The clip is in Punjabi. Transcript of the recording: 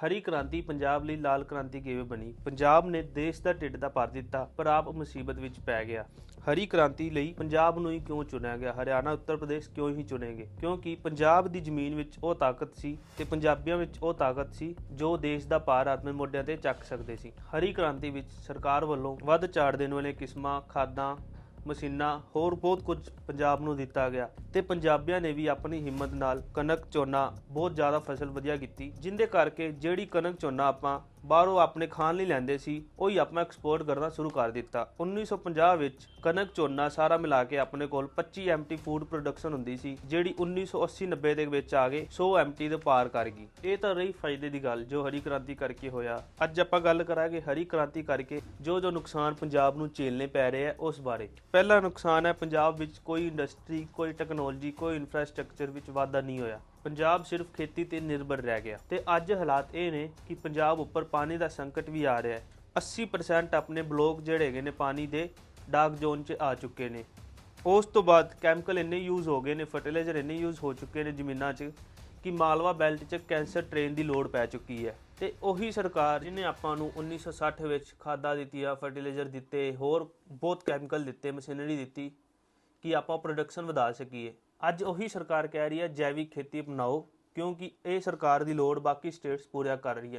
ਹਰੀ ਕ੍ਰਾਂਤੀ ਪੰਜਾਬ ਲਈ ਲਾਲ ਕ੍ਰਾਂਤੀ ਕਿਵੇਂ ਬਣੀ? ਪੰਜਾਬ ਨੇ ਦੇਸ਼ ਦਾ ਢਿੱਡ ਦਾ ਭਰ ਦਿੱਤਾ, ਪਰ ਆਪ ਮੁਸੀਬਤ ਵਿੱਚ ਪੈ ਗਿਆ। ਹਰੀ ਕ੍ਰਾਂਤੀ ਲਈ ਪੰਜਾਬ ਨੂੰ ਹੀ ਕਿਉਂ ਚੁਣਿਆ ਗਿਆ? ਹਰਿਆਣਾ, ਉੱਤਰ ਪ੍ਰਦੇਸ਼ ਕਿਉਂ ਹੀ ਚੁਣੇ ਗਏ ਕਿਉਂਕਿ ਪੰਜਾਬ ਦੀ ਜ਼ਮੀਨ ਵਿੱਚ ਉਹ ਤਾਕਤ ਸੀ ਤੇ ਪੰਜਾਬੀਆਂ ਵਿੱਚ ਉਹ ਤਾਕਤ ਸੀ ਜੋ ਦੇਸ਼ ਦਾ ਭਾਰ ਆਪਣੇ ਮੋਢਿਆਂ ਤੇ ਚੱਕ ਸਕਦੇ ਸੀ। ਹਰੀ ਕ੍ਰਾਂਤੀ ਵਿੱਚ ਸਰਕਾਰ ਵੱਲੋਂ ਵੱਧ ਚਾੜ ਦੇਣ ਵਾਲੇ ਕਿਸਮਾਂ, ਖਾਦਾਂ ਮਸ਼ੀਨਾਂ ਹੋਰ ਬਹੁਤ ਕੁਝ ਪੰਜਾਬ ਨੂੰ ਦਿੱਤਾ ਗਿਆ ਤੇ ਪੰਜਾਬੀਆਂ ਨੇ ਵੀ ਆਪਣੀ ਹਿੰਮਤ ਨਾਲ ਕਣਕ ਝੋਨਾ ਬਹੁਤ ਜ਼ਿਆਦਾ ਫਸਲ ਵਧੀਆ ਕੀਤੀ, ਜਿੰਦੇ ਕਰਕੇ ਜਿਹੜੀ ਕਣਕ ਝੋਨਾ ਆਪਾਂ ਬਾਹਰੋਂ ਆਪਣੇ ਖਾਣ ਲਈ ਲੈਂਦੇ ਸੀ, ਉਹੀ ਆਪਾਂ ਐਕਸਪੋਰਟ ਕਰਨਾ ਸ਼ੁਰੂ ਕਰ ਦਿੱਤਾ। 1950 ਵਿੱਚ ਕਣਕ ਝੋਨਾ ਸਾਰਾ ਮਿਲਾ ਕੇ ਆਪਣੇ ਕੋਲ 25 ਐਮਟੀ ਫੂਡ ਪ੍ਰੋਡਕਸ਼ਨ ਹੁੰਦੀ ਸੀ, ਜਿਹੜੀ 1980 90 ਦੇ ਵਿੱਚ ਆ ਕੇ 100 ਐਮਟੀ ਦੇ ਪਾਰ ਕਰ ਗਈ। ਇਹ ਤਾਂ ਰਹੀ ਫਾਇਦੇ ਦੀ ਗੱਲ, ਜੋ ਹਰੀ ਕ੍ਰਾਂਤੀ ਕਰਕੇ ਹੋਇਆ। ਅੱਜ ਆਪਾਂ ਗੱਲ ਕਰਾਂਗੇ ਹਰੀ ਕ੍ਰਾਂਤੀ ਕਰਕੇ ਜੋ ਜੋ ਨੁਕਸਾਨ ਪੰਜਾਬ ਨੂੰ ਝੇਲਣੇ ਪੈ ਰਹੇ ਆ, ਉਸ ਬਾਰੇ। ਪਹਿਲਾ ਨੁਕਸਾਨ ਹੈ, ਪੰਜਾਬ ਵਿੱਚ ਕੋਈ ਇੰਡਸਟਰੀ ਕੋਈ ਟੈਕਨੋਲੋਜੀ ਕੋਈ ਇਨਫਰਾਸਟ੍ਰਕਚਰ ਵਿੱਚ ਵਾਧਾ ਨਹੀਂ ਹੋਇਆ। ਪੰਜਾਬ ਸਿਰਫ ਖੇਤੀ ਤੇ ਨਿਰਭਰ ਰਹਿ ਗਿਆ ਤੇ ਅੱਜ ਹਾਲਾਤ ਇਹ ਨੇ ਕਿ ਪੰਜਾਬ ਉੱਪਰ ਪਾਣੀ ਦਾ ਸੰਕਟ ਵੀ ਆ ਰਿਹਾ ਹੈ। 80% ਆਪਣੇ ਬਲੋਕ ਜਿਹੜੇ ਹੈਗੇ ਨੇ ਪਾਣੀ ਦੇ ਡਾਰਕ ਜ਼ੋਨ 'ਚ ਆ ਚੁੱਕੇ ਨੇ। ਉਸ ਤੋਂ ਬਾਅਦ ਕੈਮੀਕਲ ਇੰਨੇ ਯੂਜ਼ ਹੋ ਗਏ ਨੇ ਫਰਟੀਲਾਈਜ਼ਰ ਇੰਨੇ ਯੂਜ਼ ਹੋ ਚੁੱਕੇ ਨੇ ਜ਼ਮੀਨਾਂ 'ਚ ਕਿ ਮਾਲਵਾ ਬੈਲਟ 'ਚ ਕੈਂਸਰ ਟ੍ਰੇਨ ਦੀ ਲੋੜ ਪੈ ਚੁੱਕੀ ਹੈ। ਤੇ ਉਹੀ ਸਰਕਾਰ ਜਿਹਨੇ ਆਪਾਂ ਨੂੰ 1960 ਵਿੱਚ ਖਾਦਾਂ ਦਿੱਤੀਆਂ ਫਰਟੀਲਾਈਜ਼ਰ ਦਿੱਤੇ, ਹੋਰ ਬਹੁਤ ਕੈਮੀਕਲ ਦਿੱਤੇ ਮਸ਼ੀਨਰੀ ਦਿੱਤੀ ਕਿ ਆਪਾਂ ਪ੍ਰੋਡਕਸ਼ਨ ਵਧਾ ਸਕੀਏ। ਅੱਜ ਉਹੀ ਸਰਕਾਰ ਕਹਿ ਰਹੀ ਹੈ ਜੈਵਿਕ ਖੇਤੀ ਅਪਣਾਓ, ਕਿਉਂਕਿ ਇਹ ਸਰਕਾਰ ਦੀ ਲੋੜ ਬਾਕੀ ਸਟੇਟਸ ਪੂਰਾ ਕਰ ਰਹੀ ਹੈ।